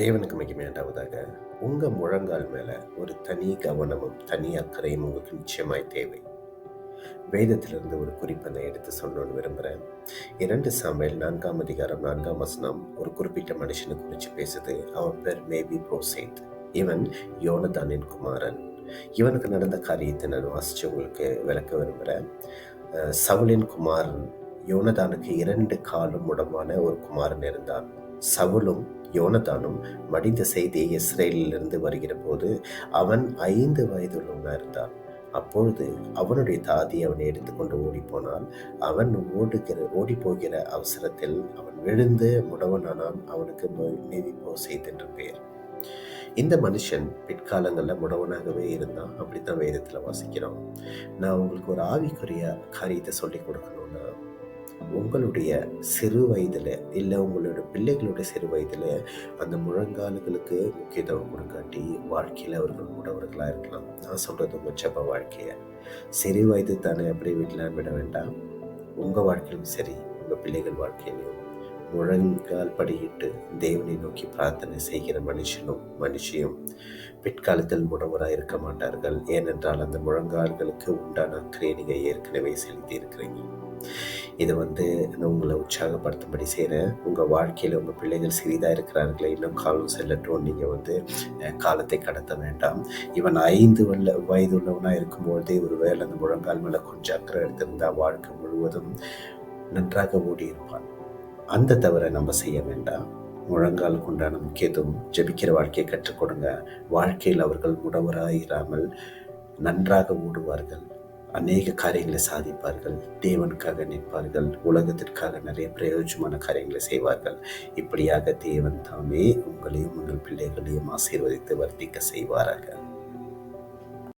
தேவனுக்கு மகிமையாண்டாவதாக உங்கள் முழங்கால் மேலே ஒரு தனி கவனமும் தனி அக்கறையும் உங்களுக்கு நிச்சயமாய் தேவை. வேதத்திலிருந்து ஒரு குறிப்பை நான் எடுத்து சொல்லணும்னு விரும்புகிறேன் இரண்டு சாமையில் நான்காம் அதிகாரம் நான்காம் வசனம் ஒரு குறிப்பிட்ட மனுஷனை குறித்து பேசுது. அவன் பேர் மேபி ப்ரோசேத். இவன் யோனதானின் குமாரன். இவனுக்கு நடந்த காரியத்தை நான் வாசித்து உங்களுக்கு விளக்க விரும்புகிறேன் சவுலின் குமாரன் யோனதானுக்கு இரண்டு காலும் உடமான ஒரு குமாரன் இருந்தான். சவுலும் யோனதானும் மடிந்த செய்தி இஸ்ரேலிலிருந்து வருகிற போது அவன் ஐந்து வயதுள்ளவனாக இருந்தான். அப்பொழுது அவனுடைய தாதி அவனை எடுத்துக்கொண்டு ஓடிப்போனால் அவன் ஓடுகிற ஓடி போகிற அவசரத்தில் அவன் விழுந்து முடவனானான். அவனுக்கு மேவி போசைத் என்று பெயர். இந்த மனுஷன் பிற்காலங்களில் முடவனாகவே இருந்தான். அப்படித்தான் வேதத்தில் வாசிக்கிறோம். நான் உங்களுக்கு ஒரு ஆவிக்குரிய காரியத்தை சொல்லி கொடுக்கணும்னா உங்களுடைய சிறு வயதில் இல்லை உங்களுடைய பிள்ளைகளுடைய சிறு வயதில் அந்த முழங்கால்களுக்கு முக்கியத்துவம் கொடுக்காட்டி வாழ்க்கையில் அவர்கள் முடவர்களாக இருக்கலாம். நான் சொல்கிறது உங்கள் செப்ப வாழ்க்கையை. சிறு வயது தானே அப்படி வீட்டில் விட வேண்டாம். உங்கள் வாழ்க்கையிலும் சரி உங்கள் பிள்ளைகள் வாழ்க்கையிலையும் முழங்கால் படியிட்டு தேவனை நோக்கி பிரார்த்தனை செய்கிற மனுஷனும் மனுஷியும் பிற்காலத்தில் முடவராக இருக்க மாட்டார்கள். ஏனென்றால் அந்த முழங்கால்களுக்கு உண்டான அக்கறையை நீங்கள் ஏற்கனவே செலுத்தி இருக்கிறீங்க இதை வந்து நான் உங்களை உற்சாகப்படுத்தும்படி செய்கிறேன். உங்கள் வாழ்க்கையில் உங்கள் பிள்ளைகள் சிறிதாக இருக்கிறார்களே இன்னும் காலம் செல்லட்டும். நீங்கள் வந்து காலத்தை கடத்த வேண்டாம். இவன் ஐந்து வல்ல வயது உள்ளவனாக இருக்கும்போதே ஒரு வேளை அந்த முழங்கால் மேலே கொஞ்சம் அக்கறை எடுத்திருந்தால் வாழ்க்கை முழுவதும் நன்றாக ஓடியிருப்பான். அந்த தவிர நம்ம செய்ய வேண்டாம். முழங்காலுக்கு உண்டான முக்கியத்துவம் ஜெபிக்கிற வாழ்க்கையை கற்றுக் கொடுங்க. வாழ்க்கையில் அவர்கள் முடவராயிராமல் நன்றாக ஓடுவார்கள். அநேக காரியங்களை சாதிப்பார்கள் தேவனுக்காக நிற்பார்கள் உலகத்திற்காக நிறைய பிரயோஜனமான காரியங்களை செய்வார்கள். இப்படியாக தேவன் தாமே உங்களையும் உங்கள் பிள்ளைகளையும் ஆசீர்வதித்து வர்த்திக்க செய்வார்கள்